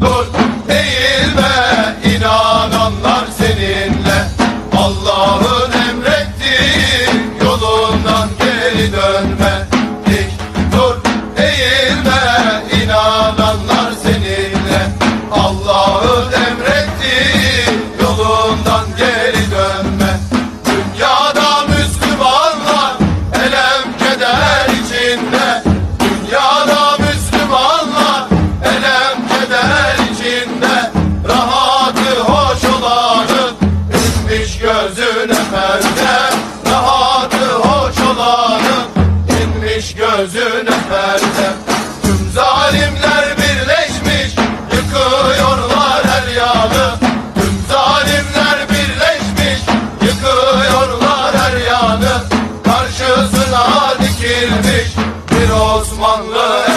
dur eğilme inananlar seninle. Allah'ın emrettiği yolundan geri dönme. Dik dur eğilme inananlar seninle. Allah gözünü perde Rahatı hoş olanın inmiş gözünü perde Tüm zalimler birleşmiş yıkıyorlar her yanı Tüm zalimler birleşmiş yıkıyorlar her yanı Karşısına dikilmiş bir Osmanlı